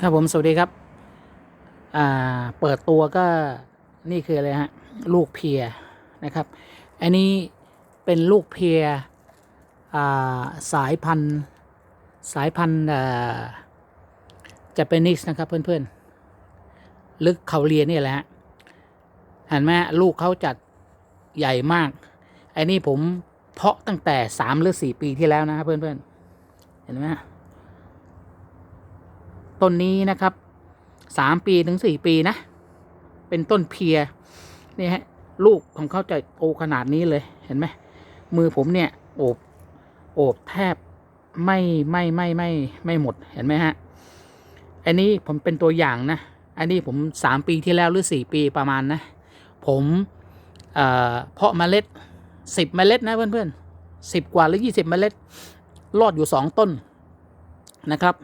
ครับผมสวัสดีครับ อ่า เปิดตัวก็นี่คืออะไรฮะ ลูกเพียนะครับ อันนี้เป็นลูกเพีย อ่า สายพันธุ์สายพันธุ์อ่าจะเป็นนิสนะครับเพื่อนๆ ลึกเขาเรียนนี่แหละฮะเห็นไหมลูกเขาจัดใหญ่มาก ไอ้นี่ผมเพาะตั้งแต่สามหรือสี่ปีที่แล้วนะครับเพื่อนๆ เห็นไหม ต้นนี้นะครับสามปีถึงสี่ปีนะ เป็นต้นเพียนี่ฮะลูกของเขาจะโตขนาดนี้เลยเห็นไหมมือผมเนี่ยโอบโอบแทบไม่ไม่ไม่ไม่ไม่หมดเห็นไหมฮะอันนี้ผมเป็นตัวอย่างนะ อันนี้ผมสามปีที่แล้วหรือสี่ปีประมาณนะ ผมเเพาะเมล็ดสิบเมล็ดนะเพื่อนๆสิบกว่าหรือยี่สิบเมล็ดรอดอยู่สองต้นนะครับ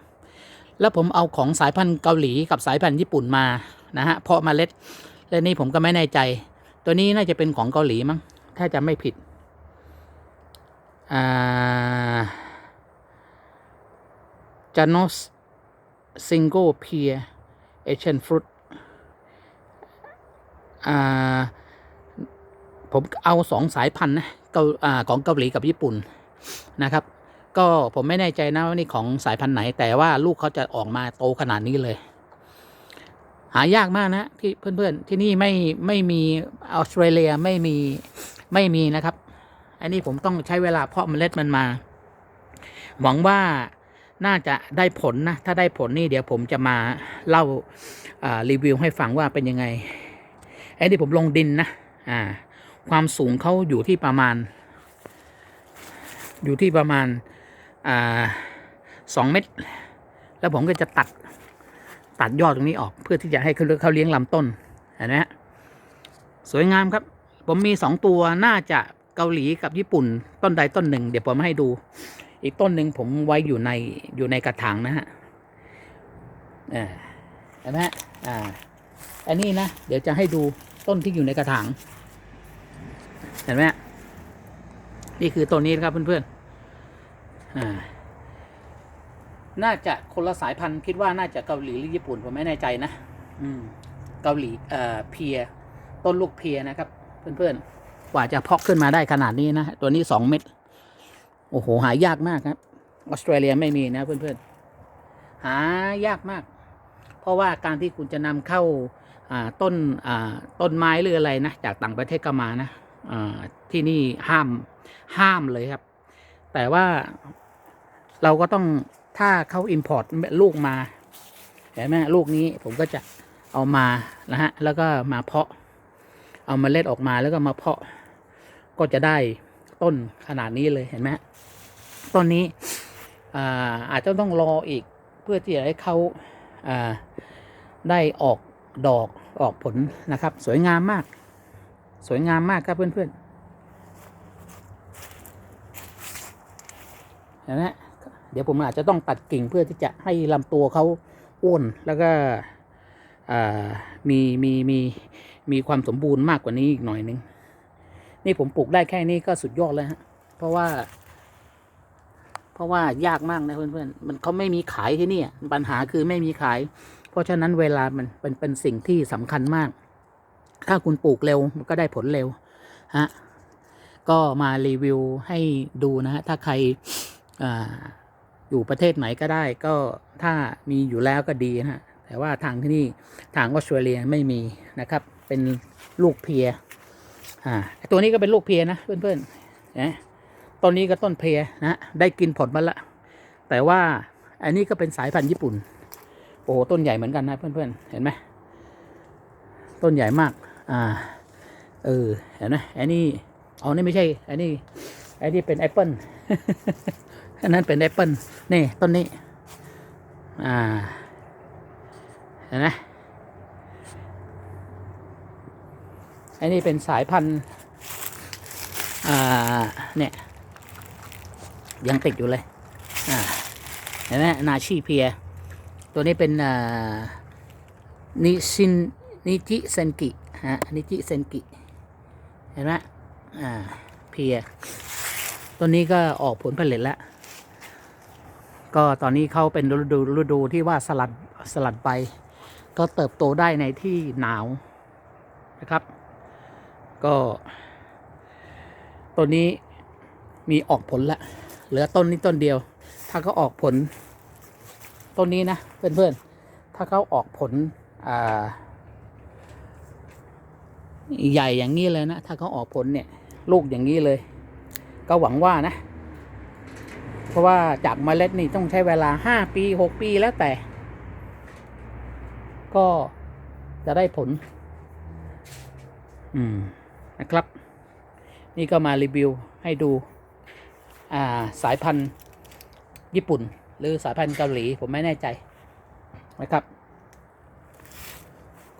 แล้วผมเอาของสายพันธุ์เกาหลีกับสายพันธุ์ญี่ปุ่นมานะฮะเพาะเมล็ดและนี่ผมก็ไม่แน่ใจ ตัวนี้น่าจะเป็นของเกาหลีมั้งถ้าจะไม่ผิดอ่าจานอสซิงโกเพียเอเชนฟรุตอ่าผมเอาสองสายพันธุ์นะเกาอ่าของเกาหลีกับญี่ปุ่นนะครับ ก็ผมไม่แน่ใจนะว่านี่ของสายพันธุ์ไหน แต่ว่าลูกเขาจะออกมาโตขนาดนี้เลย หายากมากนะที่เพื่อนๆที่นี่ไม่ไม่มีออสเตรเลียไม่มีไม่มีนะครับ อันนี้ผมต้องใช้เวลาเพาะเมล็ดมันมา หวังว่าน่าจะได้ผลนะ ถ้าได้ผลนี่เดี๋ยวผมจะมาเล่าารีวิวให้ฟังว่าเป็นยังไงไอ้นี่ผมลงดินนะอ่า ความสูงเขาอยู่ที่ประมาณ อยู่ที่ประมาณ สองเมตรแล้วผมก็จะตัดตัดยอดตรงนี้ออกเพื่อที่จะให้เขาเขาเลี้ยงลำต้นเห็นไหมฮะสวยงามครับ ผมมีสองตัวน่าจะเกาหลีกับญี่ปุ่น ต้นใดต้นหนึ่ง เดี๋ยวผมให้ดู อีกต้นหนึ่งผมไว้อยู่ในอยู่ในกระถางนะฮะเห็นไหมฮะอ่าอันนี้นะเดี๋ยวจะให้ดูต้นที่อยู่ในกระถางเห็นไหมนี่คือต้นนี้นะครับเพื่อนๆ น่าจะคนละสายพันธุ์คิดว่าน่าจะเกาหลีหรือญี่ปุ่นผมไม่แน่ใจนะอืมเกาหลีเอ่อเพีย ต้นลูกเพียนะครับ เพื่อนๆ กว่าจะเพาะขึ้นมาได้ขนาดนี้นะ ตัวนี้สองเม็ดโอ้โห หายากมากครับ ออสเตรเลียไม่มีนะเพื่อนๆ หายากมาก เพราะว่าการที่คุณจะนำเข้าอ่าต้นอ่าต้นไม้หรืออะไรนะ จากต่างประเทศก็มานะอ่าที่นี่ห้ามห้ามเลยครับ แต่ว่าเราก็ต้องถ้าเขาอิ p พอร์ตลูกมาเห็นไหมลูกนี้ผมก็จะเอามานะฮะแล้วก็มาเพาะ เอามาเล็ดออกมาแล้วก็มาเพาะ ก็จะได้ต้นขนาดนี้เลยเห็นไหมต้นนี้อาอาจจะต้องรออีกเพื่อที่จะให้เขาาได้ออกดอกออกผลนะครับ สวยงามมาก สวยงามมากครับเพื่อนๆเห็ นไหมฮะเดี๋ยวผมอาจจะต้องตัดกิ่งเพื่อที่จะให้ลำตัวเขาอ้วนแล้วก็มีมีมีมีความสมบูรณ์มากกว่านี้อีกหน่อยนึง นี่ผมปลูกได้แค่นี้ก็สุดยอดแล้วฮะเพราะว่า เพราะว่ายากมากนะเพื่อนๆมันเขาไม่มีขายที่นี่ปัญหาคือไม่มีขาย เพราะฉะนั้นเวลามันเป็นเป็นสิ่งที่สำคัญมาก ถ้าคุณปลูกเร็วมันก็ได้ผลเร็วฮะก็มารีวิวให้ดูนะฮะถ้าใคร อยู่ประเทศไหนก็ได้ก็ถ้ามีอยู่แล้วก็ดีนะแต่ว่าทางที่นี่ทางออสเตรเลียไม่มีนะครับ เป็นลูกเพียอ่าตัวนี้ก็เป็นลูกเพียนะเพื่อนๆนะต้นนี้ก็ต้นเพียนะได้กินผลมาละ แต่ว่าอันนี้ก็เป็นสายพันธุ์ญี่ปุ่น โอ้ต้นใหญ่เหมือนกันนะเพื่อนๆเห็นไหมต้นใหญ่มาก อ่า เออ เห็นไหมอันนี้อ๋อนี่ไม่ใช่อันนี้อันนี้เป็นแอปเปิล อันนั้นเป็นแอปเปิลนี่ต้นนี้ อ่า เห็นไหมอันนี้เป็นสายพันธุ์ อ่า เนี่ย ยังติดอยู่เลย อ่า เห็นไหมนาชีเพีย ตัวนี้เป็นอ่านิชินนิจิเซนกิ ฮะ นิจิเซนกิ เห็นไหมอ่า เพีย ตัวนี้ก็ออกผลผลิตแล้ว ก็ตอนนี้เขาเป็นฤดูฤดูที่ว่าสลัดสลัดใบก็เติบโตได้ในที่หนาวนะครับ ก็ต้นนี้มีออกผลละ เหลือต้นนี้ต้นเดียว ถ้าเขาออกผล ต้นนี้นะเพื่อนๆ ถ้าเขาออกผลอ่าใหญ่อย่างนี้เลยนะ ถ้าเขาออกผลเนี่ย ลูกอย่างนี้เลย ก็หวังว่านะ เพราะว่าจากเมล็ดนี่ต้องใช้เวลาห้าปีหกปีแล้วแต่ ก็จะได้ผล อืมนะครับ นี่ก็มารีวิวให้ดู อ่า สายพันธุ์ญี่ปุ่น หรือสายพันธุ์เกาหลี ผมไม่แน่ใจนะครับ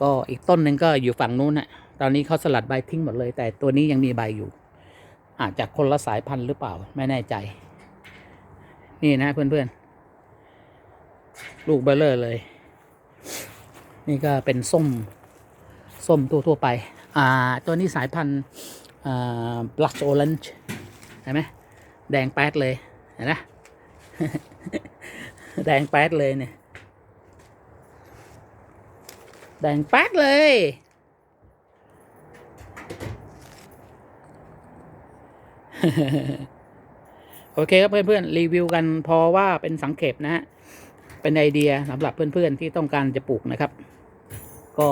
ก็อีกต้นหนึ่งก็อยู่ฝั่งนู้นน่ะตอนนี้เขาสลัดใบทิ้งหมดเลย แต่ตัวนี้ยังมีใบอยู่ อาจจะคนละสายพันธุ์หรือเปล่า ไม่แน่ใจ นี่นะเพื่อนๆ ลูกเบลเลอร์เลย นี่ก็เป็นส้ม ส้มทั่วๆไป อ่า ตัวนี้สายพันธุ์อ่า black orange เห็นไหมแดงแป๊ดเลย เห็นไหมแดงแป๊ดเลยเนี่ย แดงแป๊ดเลยโอเคครับเพื่อนๆรีวิวกันพอว่าเป็นสังเขปนะฮะเป็นไอเดียสำหรับเพื่อนๆที่ต้องการจะปลูกนะครับ ก็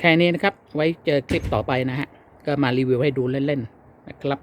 แค่นี้นะครับ ไว้เจอคลิปต่อไปนะฮะก็มารีวิวให้ดูเล่นๆนะครับ